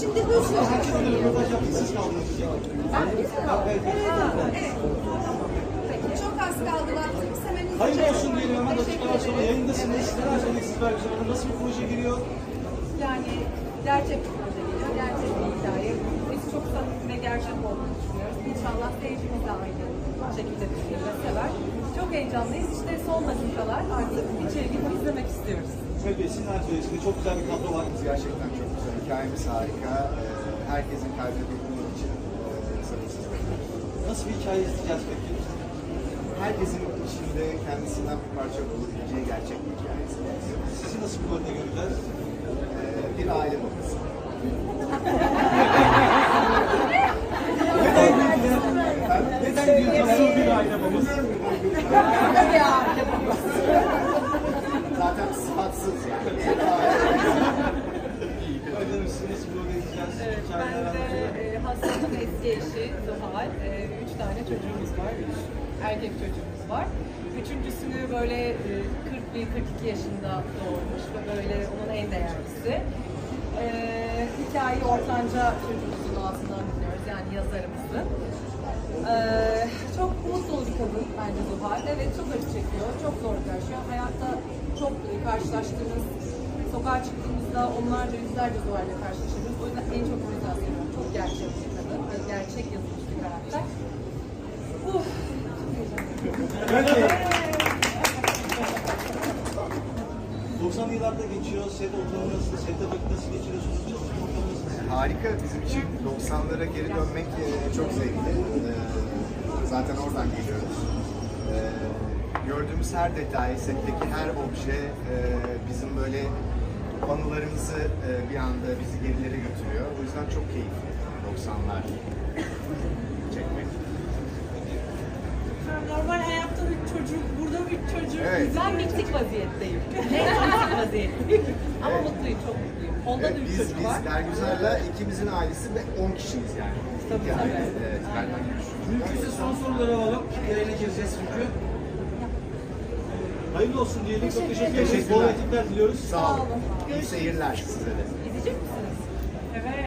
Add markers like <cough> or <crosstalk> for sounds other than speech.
şimdi hızlı. Ben biz mi kaldık? Evet. evet. Peki çok az kaldı vaktimiz. Hemen hızlıca Hayırlı olsun diyelim hemen dakikalar sonra yayındasınız. Neler söyleyeceksiniz Bergüzar Hanım? Nasıl bir proje giriyor? Yani gerçek bir proje geliyor, gerçek bir hikaye. Biz çok samimi ve gerçek olduğunu düşünüyoruz. İnşallah seyircimiz de aynı şekilde filmi sever. Çok heyecanlıyız. İşte son dakikalar artık içeri girip izlemek istiyoruz. Bey sizin içerisinde çok güzel bir kadro var. Gerçekten çok güzel. Hikayemiz harika. Ee, Herkesin kalbine dokunmak için e, sabırsızlanıyorum. Nasıl bir hikaye izleyeceğiz peki? Herkesin içinde kendisinden bir parça bulabileceği gerçek bir hikayesi. Sizi nasıl bir rolde göreceğiz? Ee, Bir aile babası. Neden bir nasıl bir aile babası? Zaten sıfatsız yani. Bir aile. Efendim siz nasıl bir rolde izleyeceğiz? Evet, ben de e, Hasan'ın eski eşi Zuhal. E, üç çocuğumuz var. Üç erkek çocuğumuz var. Üçüncüsünü böyle e, 41-42 yaşında doğurmuş ve böyle onun en değerlisi. E, hikayeyi ortanca çocuğumuzun ağzından dinliyoruz yani yazarımızın. E, çok mutlu bir kadın bence Zuhal. Evet çok acı çekiyor, çok zor yaşıyor. Hayatta çok e, karşılaştığımız sokağa çıktığımızda onlarca yüzlerce duvarla karşılaşıyoruz. O yüzden en çok o yüzden seviyorum. Çok gerçek bir kadın ve gerçek yazılmış bir karakter. Uf. Peki. 90'lı yıllarda geçiyor. Set ortamı nasıl? Sette vakit nasıl geçiriyorsunuz? Harika. Bizim için 90'lara geri dönmek e, çok zevkli. E, Zaten oradan geliyoruz. E, Gördüğümüz her detay, setteki her obje bizim böyle anılarımızı bir anda bizi gerilere götürüyor. O yüzden çok keyifli 90'lar çocuk. Evet. Ben miksik vaziyetteyim. <laughs> En miksik vaziyetteyim. Ama Evet. mutluyum, çok mutluyum. Onda da Evet, üç biz, çocuk biz var. Bergüzar'la ikimizin ailesi ve 10 kişiyiz yani. Tabii, tabii. Evet, benden güçlü. Mümkünse son soruları alalım. Yayına gireceğiz çünkü. Hayırlı olsun diyelim. Çok teşekkür ederiz. Teşekkürler. Bol etikler diliyoruz. Sağ olun. olun. İyi seyirler size de. İzleyecek misiniz? Evet.